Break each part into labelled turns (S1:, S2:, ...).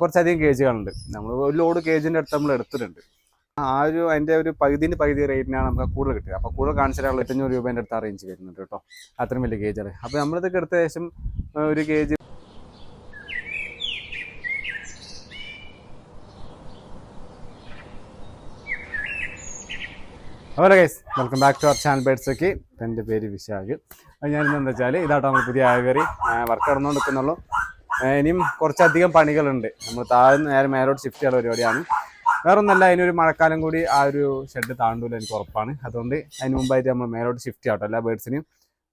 S1: കുറച്ചധികം കേജുകളുണ്ട് നമ്മൾ ഒരു ലോഡ് കേജിന്റെ അടുത്ത് നമ്മൾ എടുത്തിട്ടുണ്ട്. ആ ഒരു അതിന്റെ ഒരു പകുതിന്റെ പകുതി റേറ്റിനാണ് നമുക്ക് കൂടുതൽ കിട്ടുക. അപ്പോൾ കൂടുതൽ കാണിച്ചാലുള്ള എട്ടഞ്ഞൂറ് രൂപേന്റെ അടുത്ത് അറേഞ്ച് വരുന്നുണ്ട് കേട്ടോ. അത്രയും വലിയ കേജാണ് അപ്പോൾ നമ്മളിതൊക്കെ എടുത്ത ശേഷം ആ, ഒരു cage hello guys welcome back to our channel ബേഡ്സൊക്കെ എന്റെ പേര് വിശാഖ്. അത് ഞാനിന്ന് എന്താ വെച്ചാൽ ഇതാട്ടോ നമ്മൾ പുതിയ ആയവരി വർക്ക് നടന്നുകൊണ്ട് നിൽക്കുന്നുള്ളൂ ഏഹ് ഇനിയും കുറച്ചധികം പണികളുണ്ട്. നമ്മൾ താഴെ നേരെ മേലോട്ട് ഷിഫ്റ്റ് ചെയ്യുന്ന പരിപാടിയാണ്. വേറെ ഒന്നല്ല അതിനൊരു മഴക്കാലം കൂടി ആ ഒരു ഷെഡ് താണ്ടൂല എനിക്ക് ഉറപ്പാണ്. അതുകൊണ്ട് അതിന് മുമ്പായിട്ട് നമ്മൾ മേലോട്ട് ഷിഫ്റ്റ് ചെയ്യാട്ടോ എല്ലാ ബേഡ്സിനെയും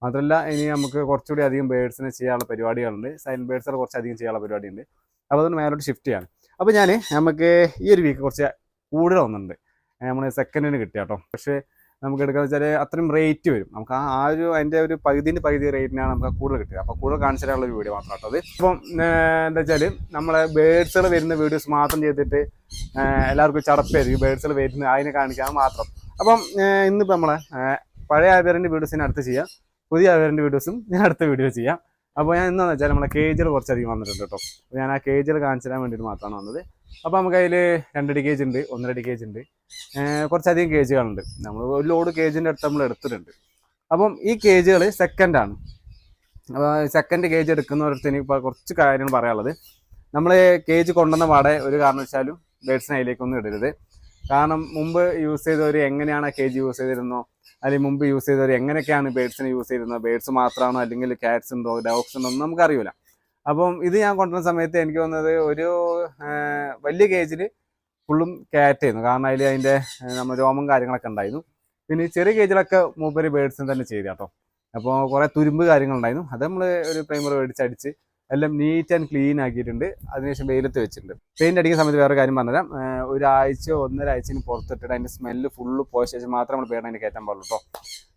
S1: മാത്രമല്ല ഇനി നമുക്ക് കുറച്ചുകൂടി അധികം ബേഡ്സിനെ ചെയ്യാനുള്ള പരിപാടികളുണ്ട്. സൈൻ ബേഡ്സിനെ കുറച്ചധികം ചെയ്യാനുള്ള പരിപാടിയുണ്ട്. അപ്പോൾ അതുകൊണ്ട് മേലോട്ട് ഷിഫ്റ്റ് ചെയ്യാണ് അപ്പോൾ ഞാൻ നമുക്ക് ഈ ഒരു വീക്ക് കുറച്ച് കൂടുതൽ വന്നിട്ടുണ്ട്. നമ്മൾ സെക്കൻഡിന് കിട്ടിയ കേട്ടോ. പക്ഷേ നമുക്ക് എടുക്കാന്ന് വെച്ചാൽ അത്രയും റേറ്റ് വരും. നമുക്ക് ആ ആ ഒരു അതിന്റെ ഒരു പകുതിന്റെ പകുതി റേറ്റിനാണ് നമുക്ക് കൂടുതൽ കിട്ടുക. അപ്പോൾ കൂടുതൽ കാണിച്ചിട്ടുള്ള ഒരു വീഡിയോ മാത്രം അത്. ഇപ്പം എന്താ വെച്ചാൽ നമ്മളെ ബേഡ്സുകൾ വരുന്ന വീഡിയോസ് മാത്രം ചെയ്തിട്ട് എല്ലാവർക്കും ചടപ്പായിരിക്കും ബേഡ്സുകൾ വരുന്ന അതിനെ കാണിക്കാൻ മാത്രം. അപ്പം ഇന്നിപ്പോൾ നമ്മളെ പഴയ ആവേറിന്റെ ഞാൻ അടുത്ത് ചെയ്യാം. പുതിയ ആവേറിന്റെ വീഡിയോസും ഞാൻ അടുത്ത വീഡിയോ ചെയ്യാം. അപ്പോൾ ഞാൻ എന്താണെന്ന് വെച്ചാൽ നമ്മളെ കേജുകൾ കുറച്ചധികം വന്നിട്ടുണ്ട് കേട്ടോ. അപ്പോൾ ഞാൻ ആ കേജുകൾ കാണിച്ചു തരാൻ വേണ്ടിയിട്ട് മാത്രമാണ് വന്നത്. അപ്പോൾ നമുക്ക് അതിൽ രണ്ടടി കേജ് ഉണ്ട് ഒന്നരടി കേജ് ഉണ്ട്. കുറച്ചധികം കേജുകളുണ്ട് നമ്മൾ ഒരു ലോഡ് കേജിന്റെ അടുത്ത് നമ്മൾ എടുത്തിട്ടുണ്ട്. അപ്പം ഈ കേജുകൾ സെക്കൻഡാണ് അപ്പോൾ സെക്കൻഡ് കേജ് എടുക്കുന്നവരടുത്ത് ഇപ്പോൾ കുറച്ച് കാര്യങ്ങൾ പറയാനുള്ളത്. നമ്മൾ കേജ് കൊണ്ടുവന്ന പാടെ ഒരു കാരണവശാലും ബേഡ്സിനെ അതിലേക്കൊന്നും ഇടരുത്. കാരണം മുമ്പ് യൂസ് ചെയ്തവർ എങ്ങനെയാണ് കേജ് യൂസ് ചെയ്തിരുന്നോ? അല്ലെങ്കിൽ മുമ്പ് യൂസ് ചെയ്തവർ എങ്ങനെയൊക്കെയാണ് ബേഡ്സിനെ യൂസ് ചെയ്തിരുന്നത്? ബേഡ്സ് മാത്രമാണോ അല്ലെങ്കിൽ ക്യാറ്റ്സ് ഉണ്ടോ? ഡോഗ്സ് ഉണ്ടോ? ഒന്നും നമുക്കറിയില്ല അപ്പം ഇത് ഞാൻ കൊണ്ടുവന്ന സമയത്ത് എനിക്ക് തോന്നുന്നത് ഒരു വലിയ കേജിൽ ഫുള്ളും ചെയ്യുന്നു കാരണം അതിൽ അതിന്റെ നമ്മൾ രോമം കാര്യങ്ങളൊക്കെ ഉണ്ടായിരുന്നു. പിന്നെ ചെറിയ കേജിലൊക്കെ മൂപ്പര് ബേഡ്സിന് തന്നെ ചെയ്തു കേട്ടോ. അപ്പോൾ കുറേ തുരുമ്പ് കാര്യങ്ങളുണ്ടായിരുന്നു അത് നമ്മൾ ഒരു പ്രൈമർ മേടിച്ചടിച്ച് എല്ലാം നീറ്റ് ആൻഡ് ക്ലീൻ ആക്കിയിട്ടുണ്ട്. അതിനുശേഷം വെയിലത്ത് വെച്ചിട്ടുണ്ട്. പെയിന്റ് അടിക്കുന്ന സമയത്ത് വേറെ കാര്യം പറഞ്ഞുതരാം. ഒരാഴ്ച ഒന്നര പുറത്തിട്ടിട്ട് അതിന്റെ സ്മെല്ല് ഫുള്ള് പോയ ശേഷം മാത്രം നമ്മൾ പേടിനെ അതിന് കയറ്റാൻ പാടുള്ളൂ കേട്ടോ.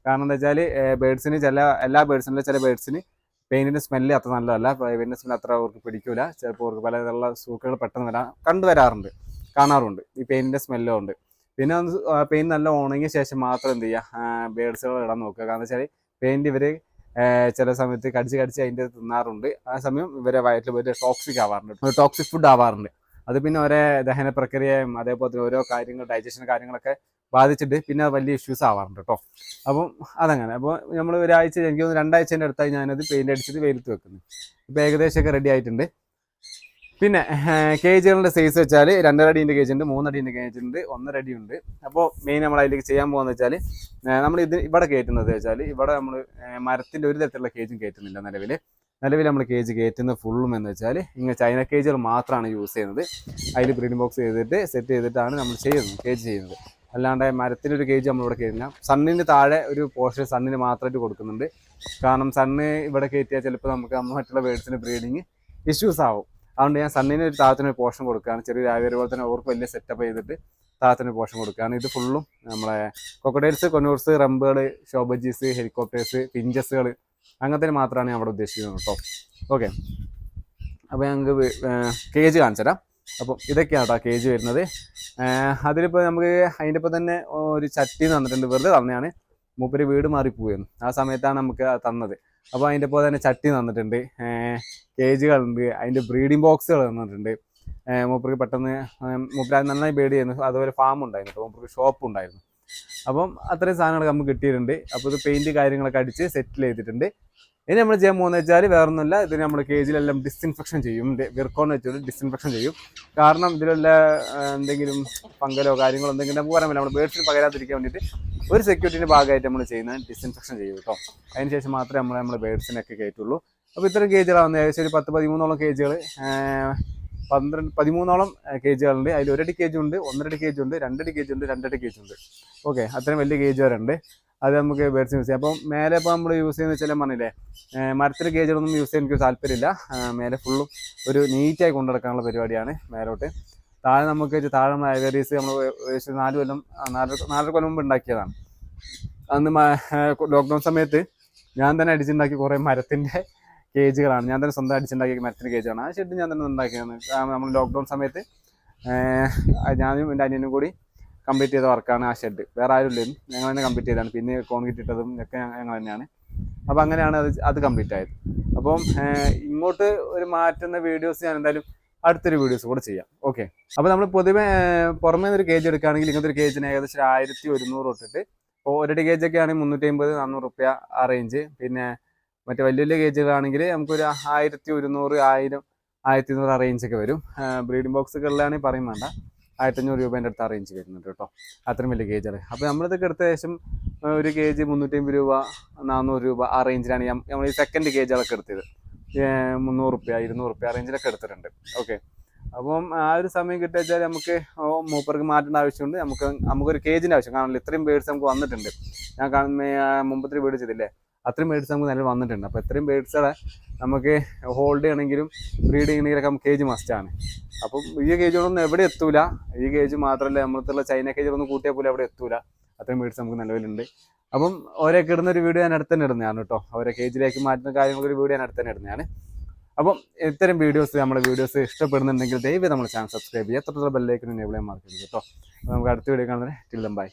S1: കാരണം എന്താ വെച്ചാൽ ബേഡ്സിന് ചില എല്ലാ ബേഡ്സിനും ചില ബേഡ്സിന് പെയിന്റിന്റെ സ്മെല്ല് അത്ര നല്ലതല്ല. പെയിന്റിന്റെ സ്മെല്ല് അത്ര അവർക്ക് പിടിക്കൂല. ചിലപ്പോൾ അവർക്ക് പലതരമുള്ള സൂക്കുകൾ പെട്ടെന്ന് വരാൻ കണ്ടുവരാറുണ്ട് കാണാറുണ്ട്. ഈ പെയിന്റിന്റെ സ്മെല്ലും ഉണ്ട് പിന്നെ പെയിന്റ് നല്ല ഉണങ്ങിയ ശേഷം മാത്രം എന്ത് ചെയ്യുക ബേഡ്സുകൾ ഇടാൻ നോക്കുക. കാരണം വെച്ചാൽ പെയിന്റ് ഇവർ ചില സമയത്ത് കടിച്ച് കടിച്ച് അതിന്റെ തിന്നാറുണ്ട്. ആ സമയം ഇവരെ വയറ്റിൽ പോയിട്ട് ടോക്സിക് ആവാറുണ്ട്. ടോക്സിക് ഫുഡ് ആവാറുണ്ട്. അത് പിന്നെ ഓരോ ദഹന പ്രക്രിയയും അതേപോലെ ഓരോ കാര്യങ്ങൾ ഡൈജഷൻ കാര്യങ്ങളൊക്കെ ബാധിച്ചിട്ട് പിന്നെ വലിയ ഇഷ്യൂസ് ആവാറുണ്ട് കേട്ടോ അപ്പം അതങ്ങനെ. അപ്പോൾ നമ്മൾ ഒരാഴ്ച എനിക്ക് തോന്നുന്നു രണ്ടാഴ്ചന്റെ അടുത്തായി ഞാനത് പെയിന്റ് അടിച്ചിട്ട് വെയിലത്ത് വെക്കുന്നു. ഇപ്പോൾ ഏകദേശമൊക്കെ റെഡി ആയിട്ടുണ്ട്. പിന്നെ കേജുകളുടെ സൈസ് വെച്ചാൽ രണ്ടര അടീന്റെ കേജ് ഉണ്ട് മൂന്നടീന്റെ കേജ് ഉണ്ട് ഒന്നര അടി ഉണ്ട്. അപ്പോൾ മെയിൻ നമ്മൾ അതിലേക്ക് ചെയ്യാൻ പോകുന്നത് വെച്ചാൽ നമ്മൾ ഇത് ഇവിടെ കയറ്റുന്നത് വെച്ചാൽ ഇവിടെ നമ്മൾ മരത്തിന്റെ ഒരു തരത്തിലുള്ള കേജും കയറ്റുന്നില്ല നിലവിൽ നിലവിൽ നമ്മൾ കേജ് കയറ്റുന്ന ഫുള്ളും എന്ന് വെച്ചാൽ ഇങ്ങനെ ചൈന കേജുകൾ മാത്രമാണ് യൂസ് ചെയ്യുന്നത്. അതിൽ ബ്രീഡിംഗ് ബോക്സ് ചെയ്തിട്ട് സെറ്റ് ചെയ്തിട്ടാണ് നമ്മൾ ചെയ്യുന്നത് കേജ് ചെയ്യുന്നത്. അല്ലാണ്ട് മരത്തിന്റെ ഒരു കേജ് നമ്മളിവിടെ കയറ്റില്ല സണ്ണിന് താഴെ ഒരു പോർഷൻ സണ്ണിന് മാത്രമായിട്ട് കൊടുക്കുന്നുണ്ട്. കാരണം സണ്ണ് ഇവിടെ കയറ്റിയാൽ ചിലപ്പോൾ നമുക്ക് മറ്റുള്ള ബേഡ്സിന് ബ്രീഡിങ് ഇഷ്യൂസ് ആവും. അതുകൊണ്ട് ഞാൻ സണ്ണിന് ഒരു താഴത്തിന് ഒരു പോർഷൻ കൊടുക്കുകയാണ്. ചെറിയ രാവിലെ പോലെ തന്നെ അവർക്ക് വലിയ സെറ്റപ്പ് ചെയ്തിട്ട് താഴത്തിന് പോർഷൻ കൊടുക്കുകയാണ്. ഇത് ഫുള്ളും നമ്മളെ കൊക്കഡൈൽസ് കൊന്നൂർസ് റംബുകൾ ഷോബജീസ് ഹെലികോപ്റ്റേഴ്സ് പിഞ്ചസുകൾ അങ്ങനത്തെ മാത്രമാണ് ഞാൻ അവിടെ ഉദ്ദേശിക്കുന്നത് കേട്ടോ. ഓക്കെ അപ്പോൾ ഞങ്ങൾക്ക് കേജ് കാണിച്ചു തരാം അപ്പോൾ ഇതൊക്കെയാണ് കേട്ടോ കേജ് വരുന്നത്. അതിലിപ്പോൾ നമുക്ക് അതിന്റെ ഇപ്പം തന്നെ ഒരു ചട്ടി തന്നിട്ടുണ്ട്. വെറുതെ തന്നെയാണ് മൂപ്പര് വീട് മാറിപ്പോയിരുന്നു ആ സമയത്താണ് നമുക്ക് തന്നത്. അപ്പോൾ അതിന്റെ ഇപ്പോൾ തന്നെ ചട്ടി തന്നിട്ടുണ്ട്. കേജുകളുണ്ട് അതിന്റെ ബ്രീഡിംഗ് ബോക്സുകൾ തന്നിട്ടുണ്ട്. മൂപ്പർക്ക് പെട്ടെന്ന് മൂപ്പര് നന്നായി ബേഡ് ചെയ്യുന്നു. അതുപോലെ ഫാം ഉണ്ടായിരുന്നു. മൂപ്പർക്ക് ഷോപ്പ് ഉണ്ടായിരുന്നു. അപ്പം അത്രയും സാധനങ്ങളൊക്കെ നമുക്ക് കിട്ടിയിട്ടുണ്ട്. അപ്പോൾ ഇത് പെയിന്റ് കാര്യങ്ങളൊക്കെ അടിച്ച് സെറ്റിൽ ചെയ്തിട്ടുണ്ട്. ഇനി നമ്മൾ ചെയ്യാൻ പോകുന്നത് വെച്ചാൽ വേറെ ഒന്നുമില്ല ഇതിന് നമ്മൾ കേജിലെല്ലാം ഡിസ്ഇൻഫെക്ഷൻ ചെയ്യും. വിർക്കോൺ വെച്ചിട്ട് ഡിസ്ഇൻഫെക്ഷൻ ചെയ്യും. കാരണം ഇതിലുള്ള എന്തെങ്കിലും ഫംഗലോ കാര്യങ്ങളോ എന്തെങ്കിലും നമുക്ക് പറയാൻ പറ്റില്ല. നമ്മൾ ബേഡ്സിന് പകരാതിരിക്കാൻ വേണ്ടിയിട്ട് ഒരു സെക്യൂരിറ്റിന്റെ ഭാഗമായിട്ട് നമ്മൾ ചെയ്യുന്നത് ഡിസ്ഇൻഫെക്ഷൻ ചെയ്യും കേട്ടോ. അതിന് ശേഷം മാത്രമേ നമ്മൾ നമ്മൾ ബേഡ്സിനൊക്കെ കയറ്റുള്ളൂ. അപ്പോൾ ഇത്തരം കേജുകളാണ് ഏകദേശം ഒരു പത്ത് പതിമൂന്നോളം കേജുകൾ പന്ത്രണ്ട് പതിമൂന്നോളം കേജുകളുണ്ട് അതിൽ ഒരടി കേജ് ഉണ്ട് ഒന്നരടി കേജ് ഉണ്ട് രണ്ടടി കേജ് ഉണ്ട് രണ്ടടി കേജ് ഉണ്ട്. ഓക്കെ അത്രയും വലിയ കേജ് വരെ ഉണ്ട്. അത് നമുക്ക് ബേഡ്സ് യൂസ് ചെയ്യാം. അപ്പം മേലെ ഇപ്പോൾ നമ്മൾ യൂസ് ചെയ്യുന്ന വെച്ചാൽ പറഞ്ഞില്ലേ മരത്തിൽ ഗേജുകളൊന്നും യൂസ് ചെയ്യാൻ എനിക്ക് താല്പര്യമില്ല. മേലെ ഫുള്ളും ഒരു നീറ്റായി കൊണ്ടുനടക്കാനുള്ള പരിപാടിയാണ് മേലോട്ട്. താഴെ നമുക്ക് താഴെ നമ്മൾ ഐവറീസ് നമ്മൾ ഏകദേശം നാല് കൊല്ലം നാലര നാലര കൊല്ലം മുമ്പ് ഉണ്ടാക്കിയതാണ്. അന്ന് ലോക്ക്ഡൗൺ സമയത്ത് ഞാൻ തന്നെ അടിച്ചുണ്ടാക്കി കുറേ മരത്തിന്റെ കേജുകളാണ് ഞാൻ തന്നെ സ്വന്തം അടിച്ചുണ്ടാക്കിയ മരത്തിന്റെ കേജാണ് ആ ഷെഡ് ഞാൻ തന്നെ ഉണ്ടാക്കിയതാണ് നമ്മൾ ലോക്ക്ഡൗൺ സമയത്ത് ഞാനും എന്റെ അനിയനും കൂടി കംപ്ലീറ്റ് ചെയ്ത വർക്കാണ് ആ ഷെഡ് വേറെ ആരും ഇല്ലായിരുന്നു ഞങ്ങൾ തന്നെ കംപ്ലീറ്റ് ചെയ്താണ് പിന്നെ കോൺക്രീറ്റ് ഇട്ടതും ഒക്കെ ഞങ്ങൾ തന്നെയാണ്. അപ്പോൾ അങ്ങനെയാണ് അത് അത് കംപ്ലീറ്റ് ആയത്. അപ്പം ഇങ്ങോട്ട് ഒരു മാറ്റുന്ന വീഡിയോസ് ഞാൻ എന്തായാലും അടുത്തൊരു വീഡിയോസ് കൂടെ ചെയ്യാം. ഓക്കെ അപ്പോൾ നമ്മൾ പൊതുവെ പുറമേ ഒരു കേജ് എടുക്കുകയാണെങ്കിൽ ഇങ്ങനത്തെ ഒരു കേജിന് ഏകദേശം ആയിരത്തി ഒരുന്നൂറ് തൊട്ടിട്ട് ഇപ്പോൾ ഒരടി കേജൊക്കെ ആണെങ്കിൽ മുന്നൂറ്റി അമ്പത് നാനൂറ് റുപ്യ ആ റേഞ്ച് പിന്നെ മറ്റേ വലിയ വലിയ കേജുകളാണെങ്കിൽ നമുക്കൊരു ആയിരത്തി ഒരുന്നൂറ് ആയിരം ആയിരത്തി ഇരുന്നൂറ് ആ റേഞ്ചൊക്കെ വരും. ബ്രീഡിംഗ് ബോക്സുകളിലാണെങ്കിൽ പറയും വേണ്ട. ആയിരത്തി രൂപ എന്റെ അടുത്ത് ആ റേഞ്ച് വരുന്നുണ്ട് കേട്ടോ. അത്രയും വലിയ കേജാണ് അപ്പോൾ നമ്മളിതൊക്കെ എടുത്ത ശേഷം ഒരു കേജ് മുന്നൂറ്റി അമ്പത് രൂപ നാനൂറ് രൂപ ആ റേഞ്ചിലാണ് നമ്മൾ ഈ സെക്കൻഡ് കേജുകളൊക്കെ എടുത്തത്. മുന്നൂറ് റുപ്യ ഇരുന്നൂറ് റുപ്യ ആ റേഞ്ചിലൊക്കെ എടുത്തിട്ടുണ്ട്. ഓക്കെ അപ്പം ആ ഒരു സമയം കിട്ടുക വെച്ചാൽ നമുക്ക് മൂപ്പർക്ക് മാറ്റേണ്ട ആവശ്യമുണ്ട്. നമുക്ക് നമുക്കൊരു കേജിന്റെ ആവശ്യം. കാരണം ഇത്രയും ബേഡ്സ് നമുക്ക് വന്നിട്ടുണ്ട്. ഞാൻ മുമ്പത്തെ വീട് ചെയ്തില്ലേ അത്രയും ബേഡ്സ് നമുക്ക് നല്ല വന്നിട്ടുണ്ട്. അപ്പോൾ ഇത്രയും ബേഡ്സുകളെ നമുക്ക് ഹോൾഡ് ചെയ്യണമെങ്കിലും ബ്രീഡ് ചെയ്യണമെങ്കിലൊക്കെ നമുക്ക് കേജ് മസ്റ്റാണ് അപ്പം ഈ കേജുകളൊന്നും എവിടെ എത്തൂല. ഈ കേജ് മാത്രമല്ല നമ്മളത്തുള്ള ചൈന കേജുകളൊന്നും കൂട്ടിയാൽ പോലും എവിടെ എത്തൂല. അത്രയും ബേഡ്സ് നമുക്ക് നിലവിലുണ്ട്. അപ്പം ഓരോ ഇടുന്ന ഒരു വീഡിയോ ഞാൻ അടുത്ത് തന്നെ ഇടുന്നതാണ് കേട്ടോ. ഓരോ കേജിലേക്ക് മാറ്റുന്ന കാര്യങ്ങളൊരു വീഡിയോ ഞാൻ അടുത്ത് തന്നെ ഇടുന്നതാണ്. അപ്പം ഇത്തരം വീഡിയോസ് നമ്മുടെ വീഡിയോസ് ഇഷ്ടപ്പെടുന്നുണ്ടെങ്കിൽ ദയവ് നമ്മുടെ ചാനൽ സബ്സ്ക്രൈബ് ചെയ്യുക. എത്ര ബെല്ലേക്ക് എനേബിൾ ചെയ്യാൻ മറക്കരുത് കേട്ടോ. നമുക്ക് അടുത്ത വീഡിയോ കാണുന്നത് ടില്ലം ബൈ